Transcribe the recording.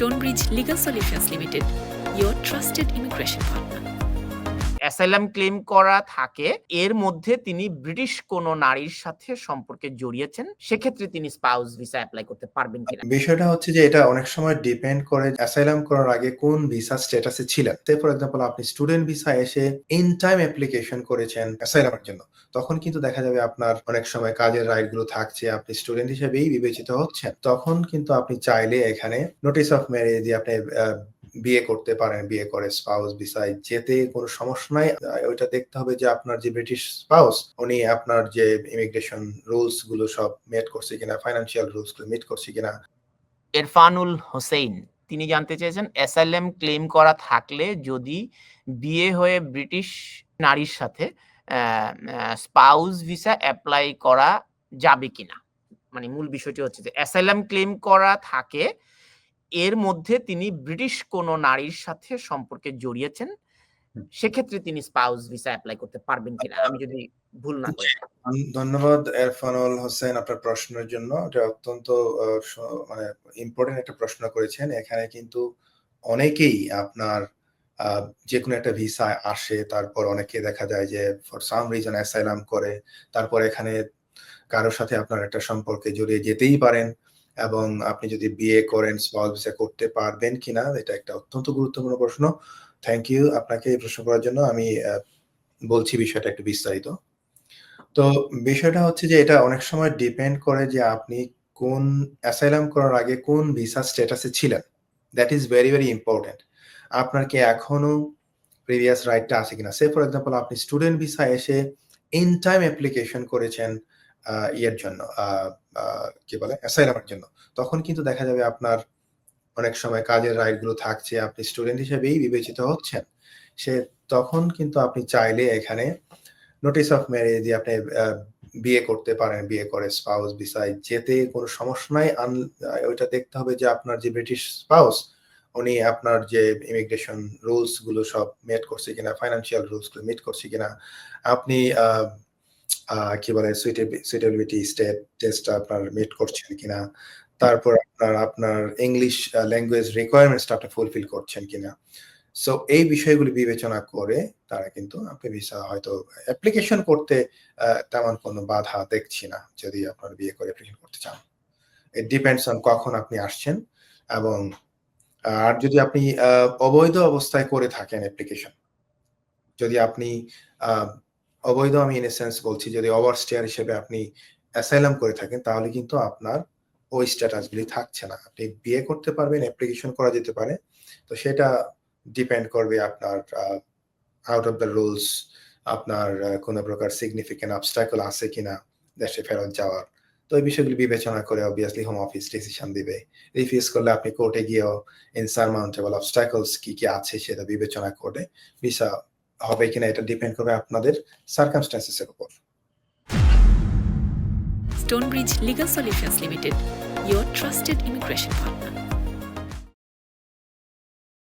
Stonebridge Legal Solutions Limited, your trusted immigration partner. Asylum claim করা থাকে, এর মধ্যে তিনি ব্রিটিশ কোন নারীর সাথে সম্পর্কে জড়িয়েছেন, সেক্ষেত্রে তিনি স্পাউস ভিসা অ্যাপ্লাই করতে পারবেন কিনা। বিষয়টা হচ্ছে যে এটা অনেক সময় ডিপেন্ড করে অ্যাসাইলাম করার আগে কোন ভিসা স্ট্যাটাসে ছিলেন। ফর এক্সাম্পল আপনি স্টুডেন্ট ভিসা এসে ইন টাইম অ্যাপ্লিকেশন করেছেন অ্যাসাইলামের জন্য, তখন কিন্তু দেখা যাবে আপনার অনেক সময় কাজের রাইটগুলো থাকছে, আপনি স্টুডেন্ট হিসেবেই বিবেচিত হচ্ছেন। তখন কিন্তু আপনি চাইলে এখানে নোটিস অফ ম্যারেজ দিয়ে আপনি বিয়ে করতে পারেন, বিয়ে করে স্পাউস ভিসায় যেতে কোনো সমস্যা নাই। ওইটা দেখতে হবে যে আপনার যে ব্রিটিশ স্পাউস উনি আপনার যে ইমিগ্রেশন রুলসগুলো সব মেট করছে কিনা ফাইন্যান্সিয়াল রুলসগুলো মিট করছে কিনা। এরফানুল হোসেন তিনি জানতে চেয়েছেন অ্যাসাইলাম ক্লেম করা থাকলে যদি বিয়ে হয়ে ব্রিটিশ নারীর সাথে স্পাউস ভিসা অ্যাপ্লাই করা যাবে কিনা? মানে মূল বিষয়টি হচ্ছে যে অ্যাসাইলাম ক্লেম করা থাকে এর মধ্যে তিনি ব্রিটিশ কোন নারীর সাথে সম্পর্কে জড়িয়েছেন? সেক্ষেত্রে তিনি স্পাউস ভিসা অ্যাপ্লাই করতে পারবেন কিনা? আমি যদি ভুল না করি। ধন্যবাদ এরফানুল হোসেন আপনার প্রশ্নের জন্য। এটা অত্যন্ত মানে ইম্পর্টেন্ট একটা প্রশ্ন করেছেন। এখানে কিন্তু অনেকেই আপনার যে কোনো একটা ভিসা আসে তারপর অনেকে দেখা যায় যে ফর সাম রিজন অ্যাসাইলাম করে তারপর এখানে কারোর সাথে আপনার একটা সম্পর্কে জড়িয়ে যেতেই পারেন। এবং আপনি যদি বিয়ে করেন স্পাউস করতে পারবেন কিনা, এটা একটা অত্যন্ত গুরুত্বপূর্ণ প্রশ্ন। থ্যাংক ইউ আপনাকে এই প্রশ্ন করার জন্য। আমি বলছি বিষয়টা একটু বিস্তারিত। তো বিষয়টা হচ্ছে যে এটা অনেক সময় ডিপেন্ড করে যে আপনি কোন অ্যাসাইলাম করার আগে কোন ভিসা স্ট্যাটাসে ছিলেন। That is very very important আপনার কি এখনও প্রিভিয়াস রাইটটা আছে কিনা? সে ফর এক্সাম্পল আপনি স্টুডেন্ট ভিসা এসে ইন টাইম অ্যাপ্লিকেশন করেছেন। ইয়ের জন্য কি বলে অ্যাসাইলামের জন্য। তখন কিন্তু দেখা যাবে আপনার অনেক সময় কাজের রাইটগুলো থাকছে, আপনি স্টুডেন্ট হিসেবেই বিবেচিত হচ্ছেন। সে তখন কিন্তু আপনি চাইলে এখানে নোটিস অফ ম্যারেজ দিয়ে আপনি বিয়ে করতে পারেন, বিয়ে করে স্পাউস ভিসায় যেতে কোনো সমস্যা নাই। ওইটা দেখতে হবে যে আপনার যে ব্রিটিশ স্পাউস উনি আপনার যে ইমিগ্রেশন রুলসগুলো সব মেট করছে কিনা ফাইন্যান্সিয়াল রুলসগুলো মিট করছে কিনা। আপনি কি বলে সুইটেবিলিটি স্টেট টেস্ট আপনার মিট করছেন কিনা, তারপর আপনার আপনার ইংলিশ ল্যাঙ্গুয়েজ রিকোয়ারমেন্টসটা আপনি ফুলফিল করছেন কিনা। সো এই বিষয়গুলি বিবেচনা করে তারা কিন্তু আপনি ভিসা হয়তো অ্যাপ্লিকেশন করতে তেমন কোনো বাধা দেখছি না, যদি আপনার বিয়ে করে অ্যাপ্লিকেশন করতে চান। ইট ডিপেন্ডস অন কখন আপনি আসছেন এবং আর যদি আপনি অবৈধ অবস্থায় করে থাকেন অ্যাপ্লিকেশন যদি আপনি অবৈধ আমি ইন সেন্স বলছি, যদি ওভার স্টেয়ার হিসেবে আপনি অ্যাসাইলাম করে থাকেন, তাহলে কিন্তু আপনার ওই স্ট্যাটাসগুলি থাকছে না। আপনি বিয়ে করতে পারবেন অ্যাপ্লিকেশন করা যেতে পারে, তো সেটা ডিপেন্ড করবে আপনার আউট অফ দ্য রুলস আপনার কোনো প্রকার সিগনিফিকেন্ট অবস্টাকল আছে কিনা, দেশে ফেরত যাওয়ার। তো এই বিষয়গুলি বিবেচনা করে অবভিয়াসলি হোম অফিস ডিসিশন দিবে। রিফিউজ করলে আপনি কোর্টে গিয়েও ইনসারমাউন্টেবল অবস্টাকলস কি কি আছে সেটা বিবেচনা করে ভিসা হবে কিনা এটা ডিপেন্ড করবে আপনাদের সার্কামস্ট্যান্সেস এর উপর। Stone Bridge Legal Solutions Limited your trusted immigration partner